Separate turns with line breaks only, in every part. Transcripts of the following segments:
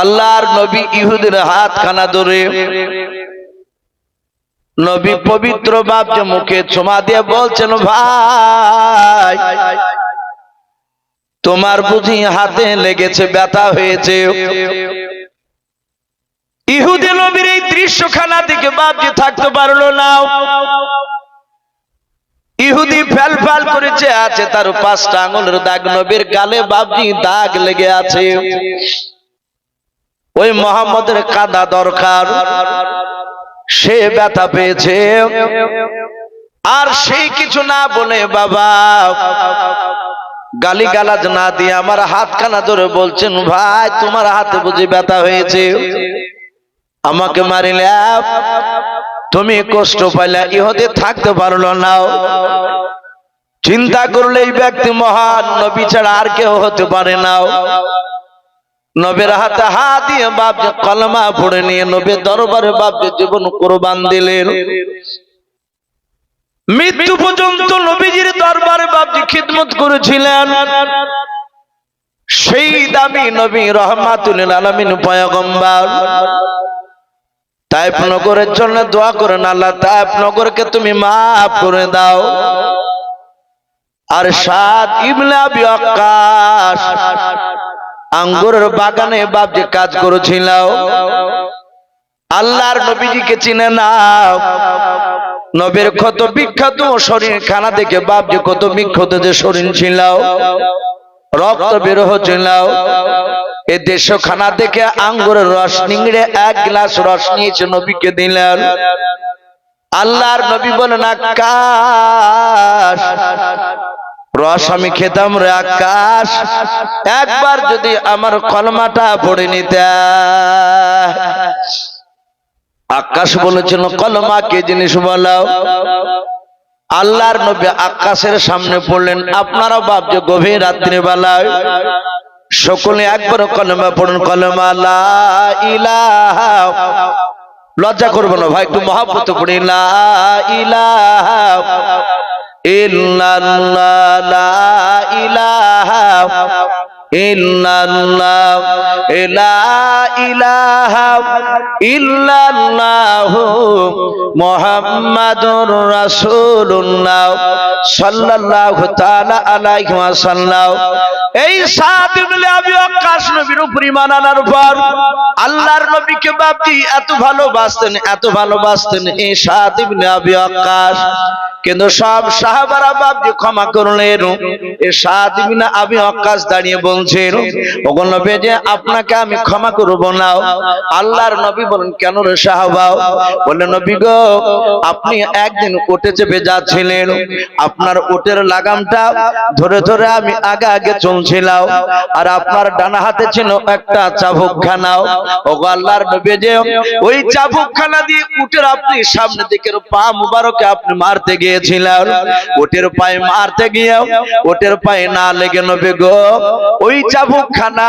আল্লাহর নবী ইহুদের হাত খানা ধরে নবী পবিত্র বাপকে মুখে চুমা দিয়ে বলছেন, ভাই, তোমার বুঝি হাতে লেগেছে, ব্যথা হয়েছে। ইহুদে নবীর এই দৃশ্যখানা থেকে বাপজি থাকতে পারল না। ইহুদি ফেল ফেল করেছে, আছে তার পাঁচটা আঙুলের দাগ, নবীর গালে বাপজি দাগ লেগে আছে। ওই মোহাম্মদের কাদা দরকার। সে ব্যথা পেয়েছে। আর সেই কিছু না বলে বাবা। গালি গালাজ না দিয়ে আমার হাত খানা ধরে বলছেন, ভাই, তোমার হাতে বুঝি ব্যথা হয়েছে। আমাকে মারিলে, তুমি কষ্ট পাইলে ইহতে থাকতে পারল না। চিন্তা করলে এই ব্যক্তি মহান, নবী ছাড়া আর কেউ হতে পারে না। নবের হাতে হাত দিয়ে বাপ যে কলমা পড়ে নিয়ে নবে দরবারে বাপ যে জীবন কোরবান দিলেন। মৃত্যু পর্যন্ত নবীজির দরবারে বাপজি খিদমত করেছিলেন। সেই দামি নবী রহমাতুল আলমিন পয়গম্বর। তাইপ নগরের জন্য দোয়া করেন, আল্লাহ তাইপ নগরকে তুমি মাফ করে দাও। আর সাত ইবলা বিয়াকাশ আঙ্গুরের বাগানে বাপ যে কাজ করেছিল আল্লাহর নবীজিকে চিনে না নবের কত বিখ্যাত শরীর খানা দেখে বাপ যে কত বিখ্যাত যে শরীর ছিল। রক্ত বের হচ্ছিল। এ দেশ খানা দেখে আঙ্গুরের রস নিংড়ে এক গ্লাস রস নিয়েছে নবীকে দিলেন। আল্লাহর নবী বলেন, আকাশ রস আমি খেতাম রে আকাশ। একবার যদি আমার কলমাটা পড়ে নিতে। আকাশ বলেছিল কলমা কে জিনিস বলাও আল্লাহর নবী আকাশের সামনে পড়লেন আপনারা যে গভীর রাত্রি বেলায়। সকলে একবার কলমা পড়ুন কলমা লা ইলাহা লজ্জা করব না ভাই একটু মহাপত পড়ি লা ইলাহা ইল্লাল্লাহ লা মুহাম্মাদুর রাসূলুল্লাহ সাল্লাল্লাহু তাআলা আলাইহি এই সাত নবীর উপর ঈমান আনার পর আল্লাহর নবীকে বাপজি এত ভালোবাসতেন এত ভালোবাসতেন এই সাত ইবনে আবি ওয়াক্কাস। কিন্তু সব সাহাবারা বাপজি ক্ষমা করলেন। এ সাত ইবনে আবি ওয়াক্কাস দাঁড়িয়ে বলছেন, ওগো নবী যে আপনাকে আমি ক্ষমা করব না। আল্লাহর নবী বলেন, কেন রে সাহাবা বলে, নবী গো, আপনি একদিন উঠে চেপে যাচ্ছিলেন। আপনার উটের লাগামটা ধরে ধরে আমি আগে আগে চলছিলাম। আর আপনার ডানা হাতে ছিল একটা চাবুক খানাও ও আল্লাহর নবী যে ওই চাবুক খানা দিয়ে উটের আপনি সামনে দিকের পা মুবারকে আপনি মারতে গিয়েছিলেন। উটের পায়ে মারতে গিয়ে উটের পায়ে না লেগে, নবী গো, ওই চাবুক খানা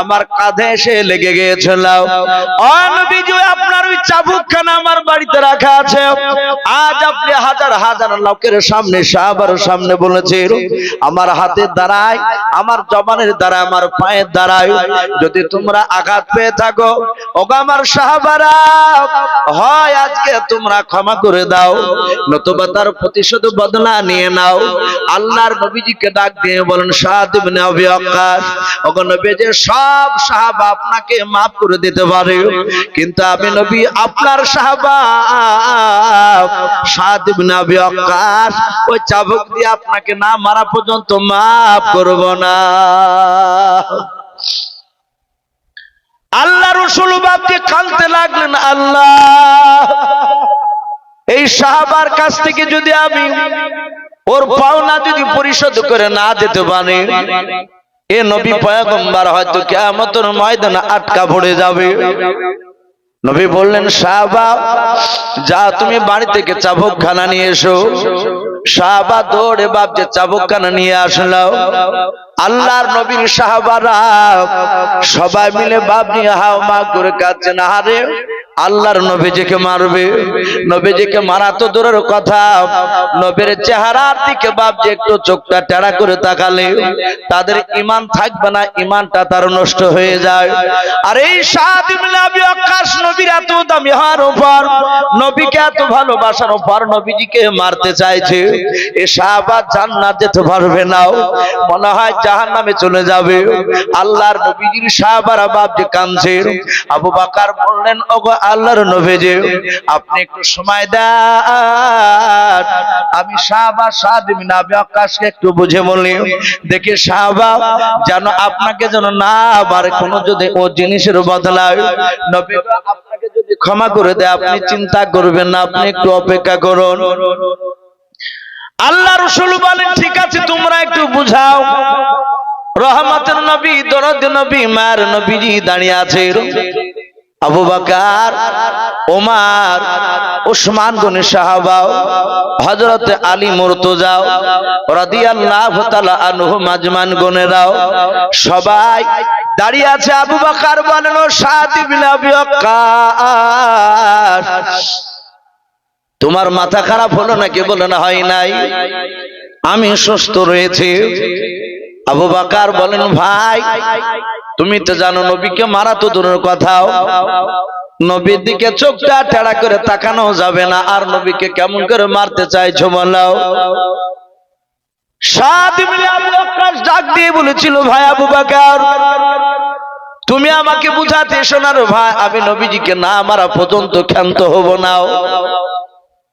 আমার কাঁধে এসে লেগে গিয়েছিল ও নবীজি আপনার ওই চাবুক খানা আমার বাড়িতে রাখা আছে। আজ আপনি হাজার হাজার লোকের সামনে, সাহাবার সামনে বলেছেন, আমার হাতের দ্বারায়, আমার জবানের দ্বারা আমার পায়ের দ্বারায় যদি তোমরা আঘাত পেয়ে থাকো, ওগো আমার সাহাবারা, হয় আজকে তোমরা ক্ষমা করে দাও, নতুবা তার প্রতিশোধ বদলা নিয়ে নাও। আল্লাহর নবীজিকে ডাক দিয়ে বলেন, সাদ ইবনে আবি ওগো নবী যে সব সাহাবা আপনাকে maaf করে দিতে পারে। কিন্তু আমি নবী, আপনার সাহাবা, সাদ ইবনে আবি ওই চাবুক দিয়ে আপনাকে না মারা পর্যন্ত maaf করব না। আল্লাহ রসুল বাপকে কাঁদতে লাগলেন, আল্লাহ। এই সাহাবার কাছ থেকে যদি আমি ওর পাওনা যদি পরিশোধ করে না দিতে পারে এ নবী পয়াগম্বার হয়তো কেমতর ময়দানে আটকা পড়ে যাবে। নবী বললেন, সাহাবা, যা তুমি বাড়ি থেকে চাবকখানা নিয়ে এসো। সাহাবা দৌড়ে বাপ যে চাবকখানা নিয়ে আসলো। আল্লাহর নবীর সাহাবারা সবাই মিলে বাপ নিয়ে, হাও মা করে কাঁদছেন আরে আল্লাহর নবীজিকে মারবে। নবীজিকে মারা তো দূরের কথা। নবীর চেহারার দিকে বাপ যে একটু চোখটা টেড়া করে তাকালে। তাদের ইমান থাকবে না, ইমানটা তার নষ্ট হয়ে যায়। আর এই সাত আবি নবীর এত দামি হওয়ার উপর নবীকে এত ভালোবাসার উপর নবীজিকে মারতে চাইছে। এ সাহাবা জান্নাত যেতে পারবে না। মনে হয় জাহান্নামে চলে যাবে। আল্লাহর নবীজির সাহাবারা যে কাঁদছে, আবু বাকার বললেন, ওগো আল্লাহর নবীজি, আপনি একটু সময় দেন। আমি সাহাবা সাদ বিন আবি আকাশকে একটু বুঝে বলি। দেখি সাহাবা, যেন আপনাকে যেন না আবার কোনো যদি ও জিনিসের বদলায়। নবী আপনাকে যদি ক্ষমা করে দেয়, আপনি চিন্তা করবেন না, আপনি একটু অপেক্ষা করুন। আল্লাহ রসুল বলেন, ঠিক আছে, তোমরা একটু বুঝাও। রহমতের নবী, দরদ নবী মার নবীজি দাঁড়িয়ে আছে আবু বাকার, ওমার উসমান গনি সাহাবা হযরত আলী মুর্তজা রাদিয়াল্লাহু তাআলা আনহু মাজমান গনেরাও, সবাই দাঁড়িয়ে আছে। আবু বাকার বলেন সাদ ইবনে আবি তোমার মাথা খারাপ হলো নাকি বলে না, হয় নাই। আমি সুস্থ রয়েছি। আবু বাকার বলেন, ভাই, তুমি তো জানো নবীকে মারা তো দূরের কথাও। নবীর দিকে চোখটা টেড়া করে তাকানো যাবে না, আর নবীকে কেমন করে মারতে চাইছো বলাও দিয়ে বলেছিল, ভাই আবু বাকার, তুমি আমাকে বুঝাতে শোনার ভাই, আমি নবীজিকে না মারা পর্যন্ত ক্ষান্ত হব নাও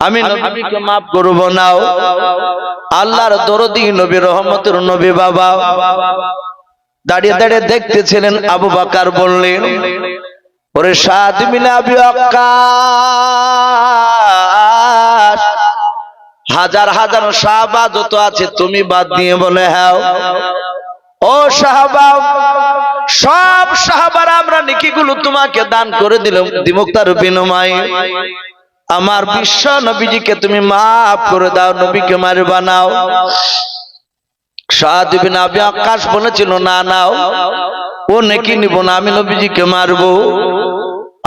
আমি নবীকে মাফ করব নাও। আল্লাহর দরদি নবী রহমতের নবী বাবা। দাঁড়িয়ে দাঁড়িয়ে দেখতেছিলেন আবু বাকার বললেন ওরে সাদ মিলে আবি হাজার হাজার সাহাবা যত আছে তুমি বাদ দিয়ে বলে হ্যাঁ ও সাহাবা সব সাহাবারা আমরা নেকিগুলো তোমাকে দান করে দিলাম দিমুক্তার বিনিময়ে। আমার বিশ্ব নবীজিকে তুমি মাফ করে দাও, নবীকে মারে বানাও। সাদ বিন আবি আকাশ বলেছিল, না, নাও, ও নেকি নিব না, আমি নবীজিকে মারবো।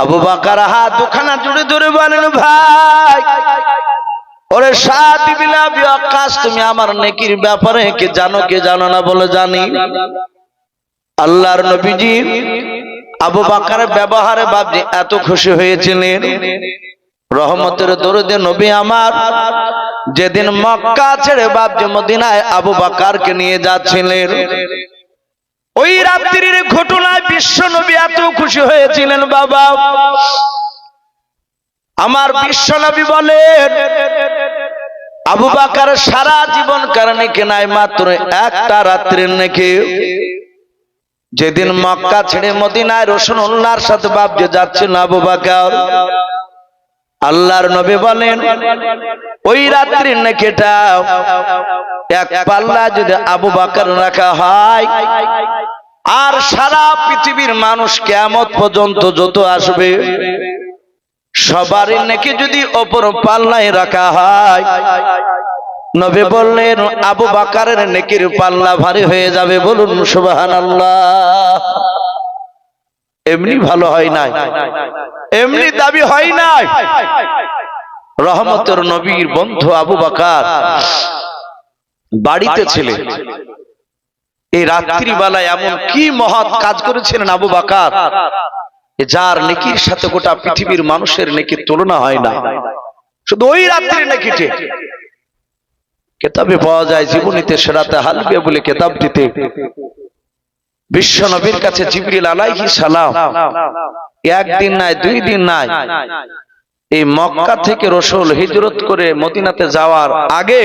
আবু বাকার হাত দুখানা জুড়ে ধরে বলেন ভাই। ওরে সাদ বিন আবি আকাশ, তুমি আমার নেকির ব্যাপারে কে জানো কে জানো না বলে জানি। আল্লাহর নবীজি আবু বাকারের ব্যবহারে বাবজি এত খুশি হয়েছিলেন। রহমতের দরদে নবী আমার। যেদিন মক্কা ছেড়ে বাবজি মদিনায় আবু বাকারকে নিয়ে যাচ্ছিলেন। ওই রাত্রির ঘটনায় বিশ্ব নবী এত খুশি হয়েছিলেন বাবা। আমার বিশ্ব নবী বলেন, আবু বাকার সারা জীবন কারণে কেনায় মাত্র একটা রাত্রির নাকি। যেদিন মক্কা ছেড়ে মদিনায় রসুন উল্লাহর সাথে বাবজে যাচ্ছেন আবু বাকার আল্লাহর নবী বলেন, ওই রাত্রির নাকিটা এক পাল্লা যদি আবু বাকার রাখা হয়, আর সারা পৃথিবীর মানুষ কেমত পর্যন্ত যত আসবে, সবারই নাকি যদি অপর পাল্লায় রাখা হয়। নবে বললেন, আবু বাকারের নেকির পাল্লা ভারী হয়ে যাবে, বলুন সুবাহান আল্লাহ এমনি ভালো হয় নাই। এমনি দাবি হয় নাই। রহমতের নবীর বন্ধু আবু বাকার বাড়িতে ছিলেন। এই রাত্রিবেলায় এমন কি মহৎ কাজ করেছিলেন আবু বাকার যার নেকির সাথে গোটা পৃথিবীর মানুষের নেকির তুলনা হয় না। শুধু ওই রাত্রি নেকিটে কেতাবে পাওয়া যায়, জীবনীতে সেরাতে হালবে বলে কেতাবটিতে বিশ্ব নবীর কাছে জিবরিল আলাইহি সালাম। একদিন নাই, দুই দিন নাই। এই মক্কা থেকে রসুল হিজরত করে মদিনাতে যাওয়ার আগে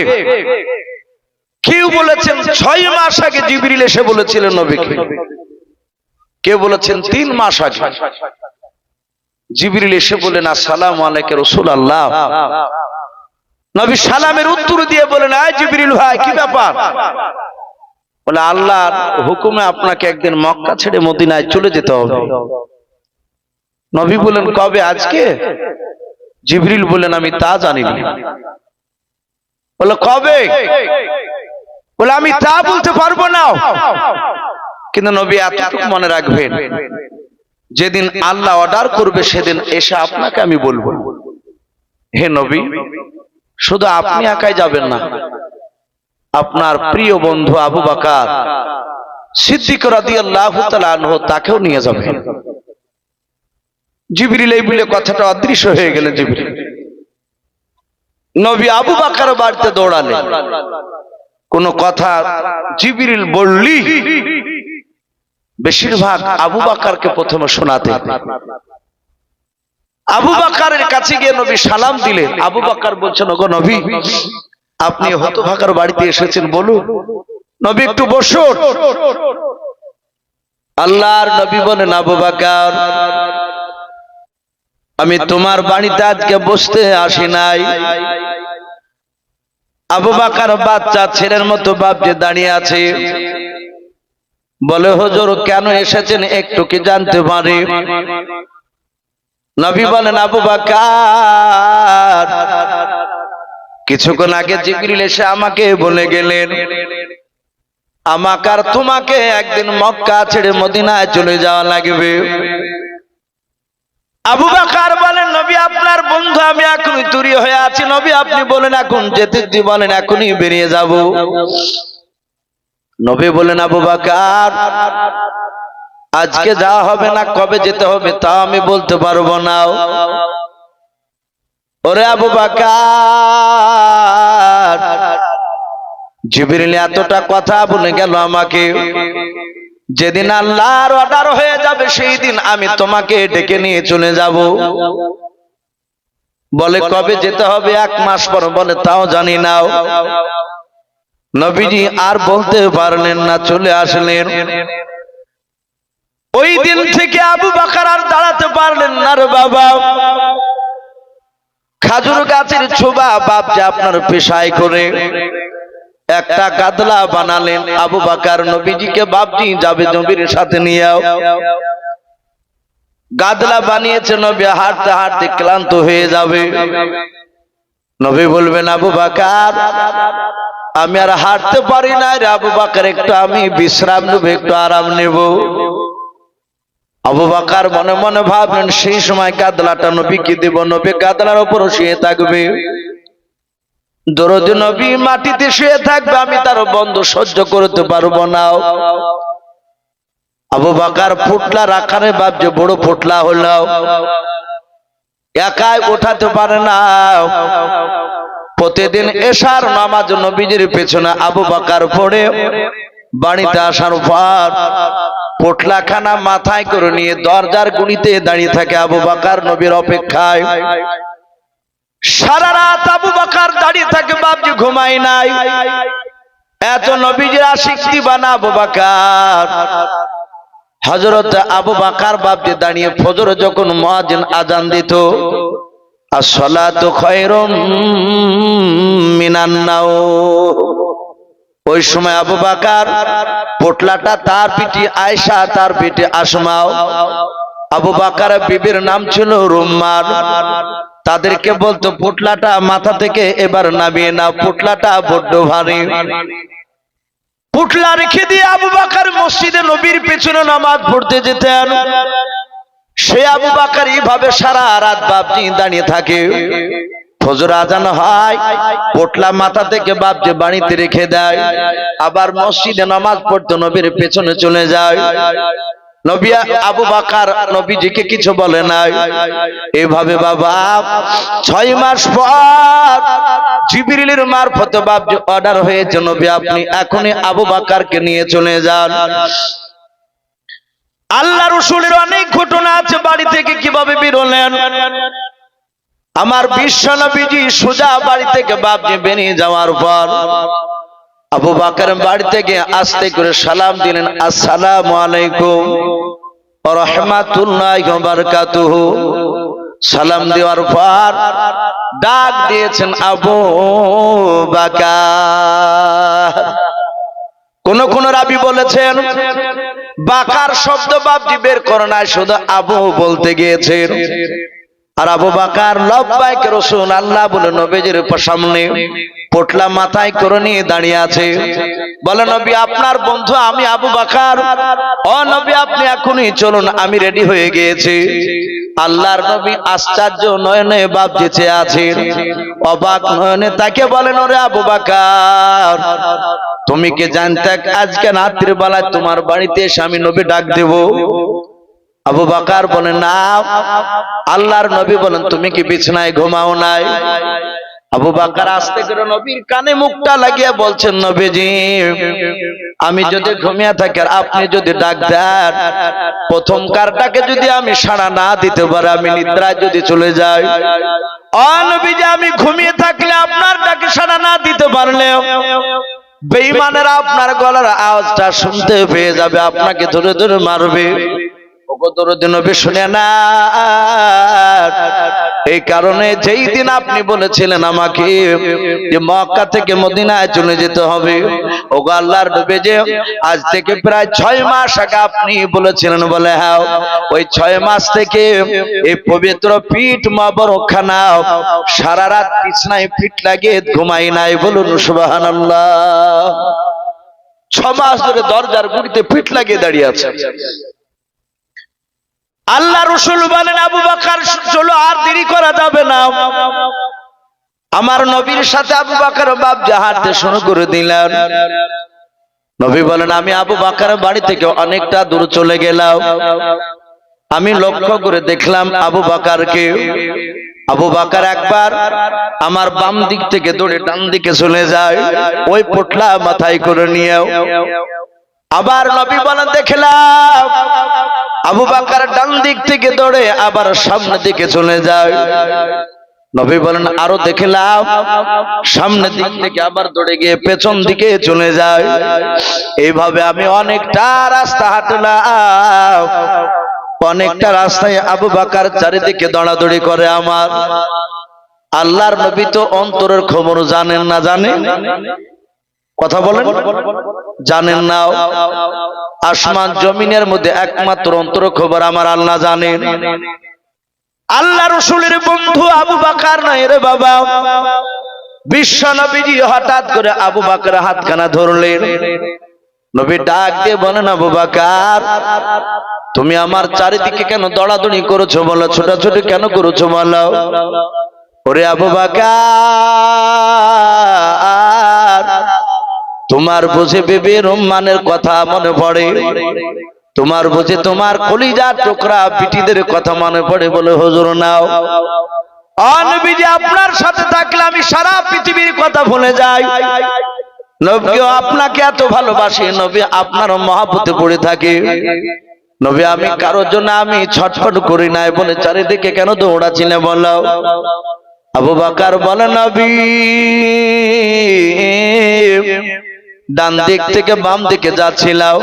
কেউ বলেছেন ছয় মাস আগে জিবরিল এসে বলেছিলেন নবীকে। কেউ বলেছেন তিন মাস আগে। জিবরিল এসে বলেন আসসালাম আলাইকে রসুল আল্লাহ নবী সালামের উত্তর দিয়ে বলেন আয় জিবরিল ভাই, কি ব্যাপার? বলে, আল্লাহর হুকুমে আপনাকে একদিন মক্কা ছেড়ে মদিনায় চলে যেতে হবে। নবী বলেন কবে? আজকে? জিবরিল বলেন আমি তা জানি না বলে, কবে? বলে, আমি তা বলতে পারব না। কিন্তু নবী এতটুকু মনে রাখবেন, যেদিন আল্লাহ অর্ডার করবে, সেদিন এসে আপনাকে আমি বলব। হে নবী, শুধু আপনি একাই যাবেন না আপনার প্রিয় বন্ধু আবু বাকার সিদ্দিক তাকেও নিয়ে যাবেন জিবরিল এই বলে কথাটা অদৃশ্য হয়ে গেলেন জিবরিল। নবী আবু বাকার বাড়িতে দৌড়ালেন কোন কথা জিবিরিল বললি, বেশিরভাগ আবু বাকারকে প্রথমে শোনাতে। আবু বাকারের কাছে গিয়ে নবী সালাম দিলেন। আবু বাকার বলছেন, ওগো নবী আপনি হতভাগার বাড়িতে এসেছেন বলুন। নবী একটু বসুন। আল্লাহর নবী বলেন আবু বাকার আমি তোমার বাড়িতে আজকে বসতে আসি নাই। আবু বাকার বাচ্চা ছেলের মতো বাপ যে দাঁড়িয়ে আছে। বলে হজুর কেন এসেছেন? একটু কি জানতে পারি? নবী বলেন আবু বাকার কিছুক্ষণ আগে জিবরিল এসে আমাকে বলে গেলেন, আমাকে আর তোমাকে একদিন মক্কা ছেড়ে মদিনায় চলে যাওয়া লাগবে। আবু বাকার বলেন, নবী, আপনার বন্ধু আমি এখনই তৈরি হয়ে আছি। নবী, আপনি বলেন, এখন যেতে বলেন, এখনই বেরিয়ে যাব। নবী বলেন, আবু বাকার, আজকে যাওয়া হবে না, কবে যেতে হবে তা আমি বলতে পারব না। ওরে আবু বাকার, জিবরিল এতটা কথা বলে গেল আমাকে। যেদিন আল্লাহর অর্ডার হয়ে যাবে, সেই দিন আমি তোমাকে ডেকে নিয়ে চলে যাব। বলে, কবে যেতে হবে? এক মাস পর বলে, তাও জানি নাও নবীজি আর বলতে পারলেন না, চলে আসলেন। ওই দিন থেকে আবু বাকার আর দাঁড়াতে পারলেন না রে বাবা। খাজুর গাছের ছোবা বাপ যে আপনার পেশায় করে। একটা গাদলা বানালেন আবু বাকার নবীজিকে, বাপজি যাবে নবীর সাথে নিয়ে গাদলা বানিয়েছে নবী, হাঁটতে হাঁটতে ক্লান্ত হয়ে যাবে। নবী বলবেন, আবু বাকার, আমি আর হাঁটতে পারি না রে আবু বাকার, একটু আমি বিশ্রাম নেব, একটু আরাম নেব। আবু বাকার মনে মনে ভাবলেন, সেই সময় গাদলাটা নবীকে দেব, নবী গাদলার ওপর শুয়ে থাকবে। দরদ নবী মাটিতে শুয়ে থাকবে, আমি তার বন্ধ সহ্য করতে পারব না। আবু বাকার ফুটলা রাখারে যে বড় ফুটলা হলো। একাই ওঠাতে পারে না। প্রতিদিন এশার নামাজ নবীজির পেছনে আবু বাকার পড়ে, বাড়িতে আসার পর পোটলাখানা মাথায় করে নিয়ে দরজার গুণিতে দাঁড়িয়ে থাকে আবু বাকার নবীর অপেক্ষায়। সারা রাত আবু বাকার দাঁড়িয়ে থাকে, বাপজি ঘুমাই নাই। এত নবীজির আশিক বানা আবু বাকার। হজরত আবু বাকার বাপজি দাঁড়িয়ে ফজর যখন মহাজিন আজান দিত আর সলাত খয়রম মিনান্নাও ওই সময় আবু বাকার পোটলাটা তার পিঠে আয়সা তার পিঠে আসমাও আবু বাকার বিবির নাম ছিল রুম্মার তাদেরকে বলতো, পুটলাটা মাথা থেকে এবার নামিয়ে না পুটলাটা বড্ড ভারী। পুটলা রেখে দিয়ে আবু বাকার মসজিদে নবীর পেছনে নামাজ পড়তে যেতেন। সে আবু বাকার এইভাবে সারা রাত বাপজি দাঁড়িয়ে থাকে। ফজর আজান হয়, পোটলা মাথা থেকে বাপ যে বাড়িতে রেখে দেয়, আবার মসজিদে নামাজ পড়তে নবীর পেছনে চলে যায়। নবী আবু বাকার নবীজিকে কিছু বলে নাই। এভাবে বাবা, ছয় মাস পর জিবিরিলের মারফত বাপ অর্ডার হয়েছে, নবী আপনি এখনই আবু বাকারকে নিয়ে চলে যান। আল্লাহ রসুলের অনেক ঘটনা আছে, বাড়ি থেকে কীভাবে বেরোলেন? আমার বিশ্ব নবীজি সোজা বাড়ি থেকে বাপজি বেরিয়ে যাওয়ার পর আবু বাকার বাড়ি থেকে আস্তে করে সালাম দিলেন, আসসালামু আলাইকুম রহমাতুল্লাহ বারকাতুহু। সালাম দেওয়ার পর ডাক দিয়েছেন, আবু বাকার। কোন কোন রাবি বলেছেন, বাকার শব্দ বাপজি বের করে নাই, শুধু আবু বলতে গিয়েছেন। আর আবু বাকার লব্বাইক রসুন আল্লাহ বলে, নবীজির সামনে পোটলা মাথায় করে নিয়ে দাঁড়িয়ে আছে। বলে, নবী, আপনার বন্ধু আমি আবু বাকার। ও নবী, আপনি এখনই চলুন, আমি রেডি হয়ে গিয়েছি। আল্লাহর নবী আশ্চর্য নয়নে বাপ যেচে আছেন অবাক নয়নে তাকে বলেন, ওরে আবু বাকার, তুমি কি জানতে আজকে রাত্রিবেলায় তোমার বাড়িতে এসে আমি নবী ডাক দেব? আবু বাকার বলেন, না, আল্লাহর নবী বলেন, তুমি কি বিছনায় ঘুমাও নাই? আবু বাকার আসতে করে নবীর কানে মুখটা লাগিয়ে বলছেন, নবীজি, আমি যদি ঘুমিয়ে থাকি আর আপনি যদি ডাক দেন, প্রথম কারটাকে যদি আমি সাড়া না দিতে পারি, আমি নিদ্রায় যদি চলে যাই অনবীজি আমি ঘুমিয়ে থাকলে আপনার ডাকে সাড়া না দিতে পারলে বেইমানেরা আপনার গলার আওয়াজটা শুনতে পেয়ে যাবে, আপনাকে ধরে ধরে মারবে। এই কারণে যেই দিন আপনি বলেছিলেন আমাকে যে মক্কা থেকে মদিনায় চলে যেতে হবে, ওগো আল্লাহর নবী যে আজ থেকে প্রায় ছয় মাস আগে আপনি বলেছিলেন, বলে হ্যাঁ ওই ছয় মাস থেকে এই পবিত্র পিঠ মবরখানা, সারা রাত বিছনায় পিঠ লাগিয়ে ঘুমাই নাই বলুন সুবহানাল্লাহ। ছ মাস ধরে দরজার গুড়িতে পিঠ লাগিয়ে দাঁড়িয়ে আছে। আল্লাহ রসুল বলেন, আবু বাকার, চলো আর দেরি করা যাবে না। আমার নবীর সাথে আবু বাকার বাপ জাহাতে শুরু করে দিলেন। নবী বলেন, আমি আবু বাকার বাড়ি থেকে অনেকটা দূর চলে গেলাম। আমি লক্ষ্য করে দেখলাম আবু বাকারকে। আবু বাকার একবার আমার বাম দিক থেকে দৌড়ে ডান দিকে চলে যায়, ওই পোটলা মাথায় করে নিয়েও আবার নবী বলেন, দেখলাম আবু বাকার ডান দিক থেকে দৌড়ে আবার সামনে দিকে চলে যায়। নবী বলেন, আরও দেখলাম সামনের দিক থেকে আবার দৌড়ে গিয়ে পেছন দিকে চলে যায়। এইভাবে আমি অনেকটা রাস্তা হাঁটলাম। অনেকটা রাস্তায় আবু বাকার চারিদিকে দৌড়াদৌড়ি করে আমার। আল্লাহর নবী তো অন্তরের খবর জানেন না জানেন? কথা বলেন। জানেন না, আসমান জমিনের মধ্যে একমাত্র অন্তর খবর আমার আল্লাহ জানেন। আল্লাহ রসুলের বন্ধু আবু বাকার নয় রে বাবা। বিশ্ব হঠাৎ করে আবু বাকার হাতখানা ধরলেন। নবী ডাক দিয়ে বলেন, আবু বাকার, তুমি আমার চারিদিকে কেন দড়াদড়ি করেছ বলো, ছোটাছুটি কেন করেছ বলো? ওরে আবু বাকার তোমার বুঝে বেবি রহমানের কথা মনে পড়ে। তোমার বুঝে তোমার কলিজার টুকরা পিটিদের কথা মনে পড়ে বলে, হজুর, নাও। আপনার সাথে থাকলে আমি সারা পৃথিবীর কথা ভুলে যাই। নবীও আপনাকে এত ভালোবাসি, নবী আপনার মহাপতে পড়ে থাকে। নবী, আমি কারোর জন্য আমি ছটফট করি নাই বলে চারিদিকে কেন দৌড়াচ্ছি না বলো? আবু বাকার বলে, নবী ডান দিক থেকে বাম দিকে যাচ্ছিলাম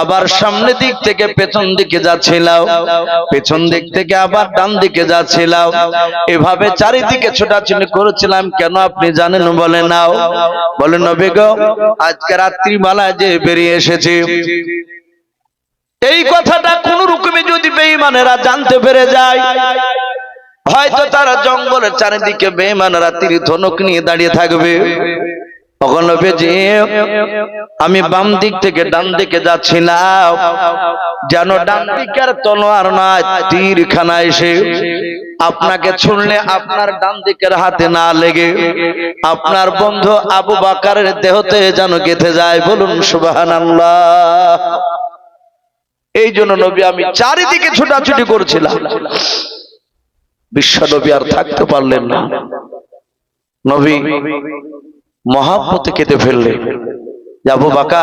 আবার সামনে দিক থেকে পেছন দিকে যাচ্ছিলাম পেছন দিক থেকে আবার ডান দিকে যাচ্ছিলাম এভাবে চারিদিকে ছোটাছুটি করেছিলাম কেন আপনি জানেন বলে নাও। বলে নবী গো আজকে রাত্রিবেলায় যে বেরিয়ে এসেছি। এই কথাটা কোন রকমে যদি বেঈমানেরা জানতে পেরে যায় হয়তো তারা জঙ্গলের চারিদিকে বেঈমানেরা তীর ধনুক নিয়ে দাঁড়িয়ে থাকবে। আমি বাম দিক থেকে ডান দিকে যাচ্ছিলাম। যেন ডান দিকের তলোয়ার নয় তীর খানা এসে আপনাকে ছুড়লে আপনার ডান দিকের হাতে না লেগে আপনার বন্ধু আবু বাকারের দেহতে যেন গেথে যায়। বলুন সুবাহান এই জন্য নবী, আমি চারিদিকে ছোটাছুটি করছিলাম। বিশ্ব নবী আর থাকতে পারলেন না। নবী মহাব্বতে কেঁদে ফেললে। যাব বাকা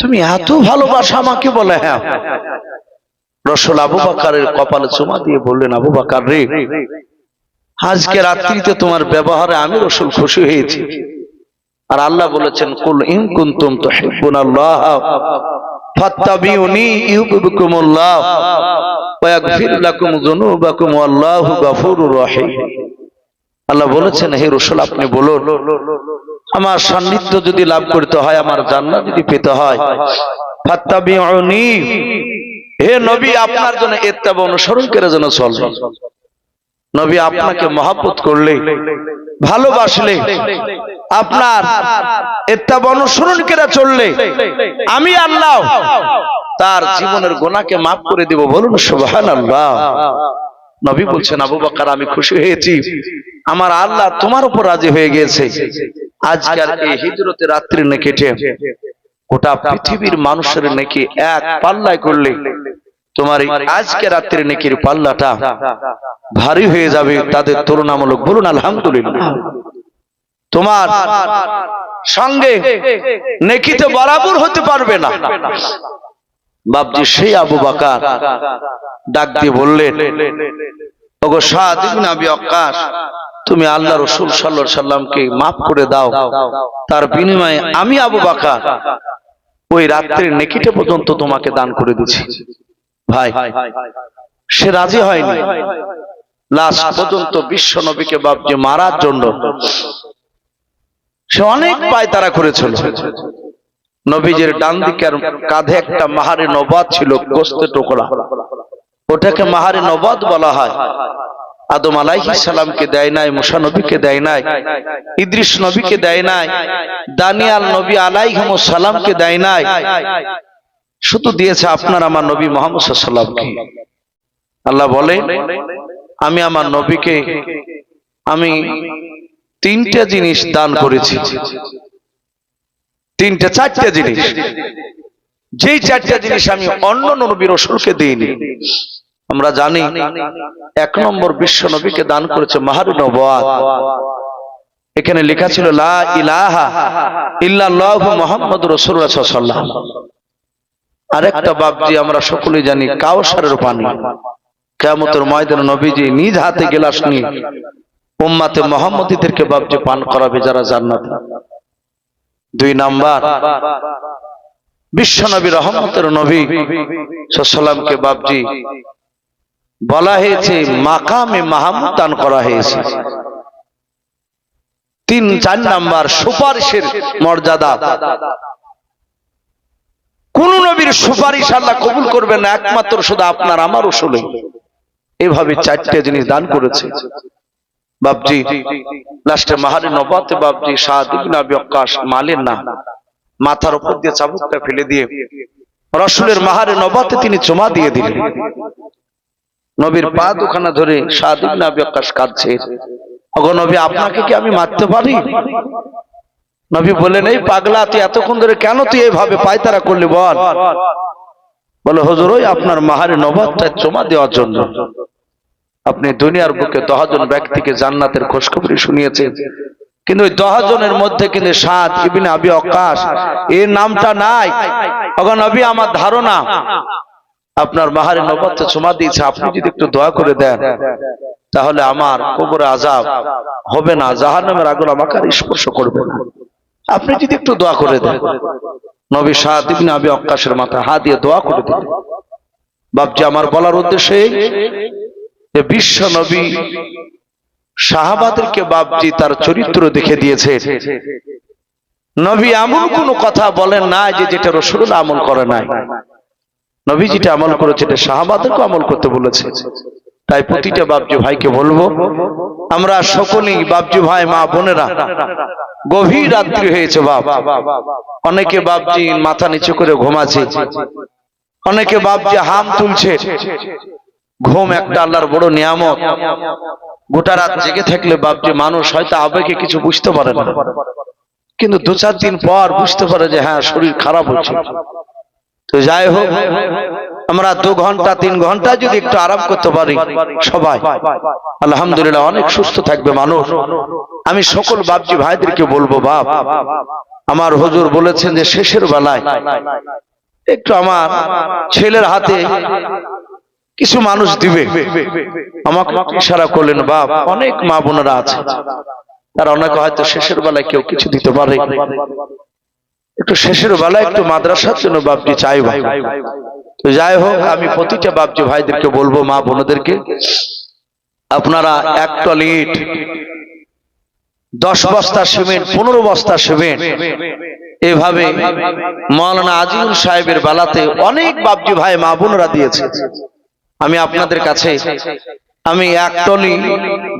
তুমি এত ভালোবাসা আমাকে বলে হ্যাঁ। রসল আবু বাকারের কপালে চুমা দিয়ে বললেন, আবু বাকার রে, আজকে রাত্রিতে তোমার ব্যবহারে আমি রসুল খুশি হয়েছি। আর আল্লাহ বলেছেন, কুল ইন কুনতুম তুহিব্বুনাল্লাহ ফাত্তাবিউনি ইউহিব্বুকুমুল্লাহ ওয়া ইয়াগফির লাকুম যুনুবাকুম, ওয়াল্লাহু গাফুরুর রহিম। আল্লাহ বলেছেন, হে রসুল, আপনি বলুন, আমার সান্নিধ্য যদি লাভ করতে হয়, আমার জান্নাত যদি পেতে হয় হে নবী, আপনার জন্য এত্তাব অনুসরণ করে যেন চলবে নবী আপনাকে মহাব্বত করলে, ভালোবাসলে, আপনার এত্তাব অনুসরণ করে চললে, আমি আল্লাহ তার জীবনের গোনাকে মাফ করে দিব বলুন, সুবহানাল্লাহ। নবী বলছেন আবু বকর আমি খুশি হয়েছি। আমার আল্লাহ তোমার উপর রাজি হয়ে গিয়েছে। আজকাল এই হিজরতে রাত্রি না কেটে গোটা পৃথিবীর মানুষের নাকি এক পাল্লায় করলে তোমার এই আজকে রাত্রে নেকির পাল্লাটা ভারী হয়ে যাবে তাদের তুলনামূলক। বলুন আলহামদুলিল্লাহ। তোমার সঙ্গে নেকিতে বরাবর হতে পারবে না। বাপজি সেই আবু বাকার ডাক দিয়ে বললেন, ওগো সাদ আবি ওয়াক্কাস, তুমি আল্লাহ রসুল আলাইহি সাল্লামকে মাফ করে দাও। তার বিনিময়ে আমি আবু বাকার ওই রাত্রির নেকিটা পর্যন্ত তোমাকে দান করে দিচ্ছি ভাই, সে রাজি হয়নি। লাস্ট পর্যন্ত বিশ্ব নবীকে বাপজি মারার জন্য সে অনেক পায় তারা করেছিল। নবীজের ডান দিকের কাঁধে একটা মাহারে নবাদ ছিল গোস্তে টুকরা। ওটাকে মাহারে নবাদ বলা হয়। আদম আলাইহিস সালামকে দেয় নাই মুসা নবীকে দেয় নাই ইদ্রিস নবীকে দেয় নাই দানিয়াল নবী আলাইহিমুস সালামকে দেয় নাই। শুধু দিয়েছে আপনার আমার নবী মোহাম্মদ সাল্লামকে আল্লাহ বলে আমি আমার নবীকে আমি তিনটা জিনিস দান করেছি। তিনটা চারটা জিনিস। যেই চারটা জিনিস আমি অন্য নবীর রসুলকে দিইনি আমরা জানি এক নম্বর বিশ্ব নবীকে দান করেছে মাহারু নবাদ এখানে লেখা ছিল লা ইলাহা ইল্লাল্লাহু মুহাম্মাদুর রাসূলুল্লাহ সাল্লাল্লাহু আরেকটা বাবজি আমরা সকলেই জানি কাউসারের পানি। কেয়ামতের ময়দানে নবীজি নিজ হাতে গেলাস নিয়ে উম্মাতে মোহাম্মদীদেরকে বাবজি পান করাবে যারা জান্নাত। দুই নাম্বার। বিশ্ব নবী রহমতের নবী সাল্লামকে বাবজি বলা হয়েছে, মাকামে মাহমুদ দান করা হয়েছে। তিন, চার নাম্বার, সুপারিশের মর্যাদা। কোন নবীর সুপারিশ আল্লাহ কবুল করবেন একমাত্র শুধু আপনার আমার উসুলে এভাবে চারটে জিনিস দান করেছে। বাবজি লাস্টে মাহারি নবাতে বাবজি শাহ ইবনে আবি ওয়াক্কাস মালের না। মাথার উপর দিয়ে চাবুকটা ফেলে দিয়ে রসুলের মাহারে নবাতে তিনি চুমা দিয়ে দিলেন। নবীর পা দুখানা ধরে শাহ ইবনে আবি ওয়াক্কাস কাঁদছে। ওগো নবী আপনাকে কি আমি মারতে পারি? নবী বললেন এই পাগলা তুই এতক্ষণ ধরে কেন তুই এইভাবে পায়তারা করলি বল? বলে হজুর ওই আপনার মাহারে নবাবটা জমা দেওয়ার জন্য। আপনি দুনিয়ার বুকে দহজন ব্যক্তিকে জান্নাতের খোঁজখবরি শুনিয়েছেন। কিন্তু ওই দহজনের মধ্যে কিন্তু সাত ইবিন আবি অকাশ এর নামটা নাই। তখন নবী, আমার ধারণা, আপনার মাহারে নবাবটা জমা দিয়েছে, আপনি যদি একটু দয়া করে দেন, তাহলে আমার কবরে আজাব হবে না, জাহান্নামের আগুন আমাকে আর স্পর্শ করবে না। আপনি যদি একটু দোয়া করে দেন। নবী শাহ ইবনে আবি মাথায় হাত দিয়ে দোয়া করে দিলেন। বাপজি, আমার বলার উদ্দেশ্য যে বিশ্ব নবী শাহাবাদেরকে বাপজি তার চরিত্র দেখে দিয়েছে। নবী এমন কোন কথা বলেন না যে যেটা রসুল আমল করে নাই। নবী যেটা আমল করেছে, এটা শাহাবাদেরকে আমল করতে বলেছে। তাই প্রতিটা বাপজি ভাইকে বলব, আমরা সকলেই বাপজি ভাই, মা বোনেরা, গভীর রাত্রি হয়েছে বাপ। অনেকে বাপজি মাথা নিচু করে ঘুমাচ্ছে, অনেকে বাপজি হাম তুলছে ঘুম একটা আল্লাহর বড় নিয়ামত। গোটা রাত জেগে থাকলে বাপজি মানুষ হয়তো আবেগে কিছু বুঝতে পারে না। কিন্তু দু চার দিন পর বুঝতে পারে যে হ্যাঁ শরীর খারাপ হচ্ছে তো যাই হোক, আমরা দু ঘণ্টা, তিন ঘণ্টা যদি একটু আরাম করতে পারি সবাই। আলহামদুলিল্লাহ, অনেক সুস্থ থাকবে মানুষ। আমি সকল বাপজি ভাইদেরকে বলব, বাপ, আমার হুজুর বলেছেন যে শেষের বেলায় একটু আমার ছেলের হাতে কিছু মানুষ দিবে। আমাকে ইশারা করলেন বাপ অনেক মা বোনেরা আছে। তারা অনেকে হয়তো শেষের বেলায় কেউ কিছু দিতে পারে। একটু শেষের বেলায় একটু মাদ্রাসার জন্য বাপজি চাই ভাই তো যাই হোক আমি প্রতিটা বাপজি ভাইদেরকে বলব মা বোনদেরকে আপনারা এক টলিট দশ বস্তা সিমেন্ট পনেরো বস্তা সিমেন্ট এভাবে মৌলানা আজিমুল সাহেবের বেলাতে অনেক বাপজি ভাই মা বোনরা দিয়েছে। আমি আপনাদের কাছে আমি এক টনি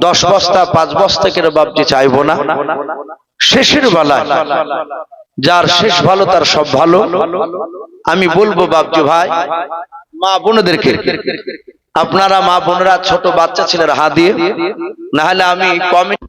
দশ বস্তা, পাঁচ বস্তা কেন বাপজি চাইব না। শেষের বেলা যার শেষ ভালো, তার সব ভালো। আমি বলব বাপজি ভাই, মা বোনদেরকে, আপনারা মা বোনরা, ছোট বাচ্চা ছেলের হাত দিয়ে না হলে আমি কমিটি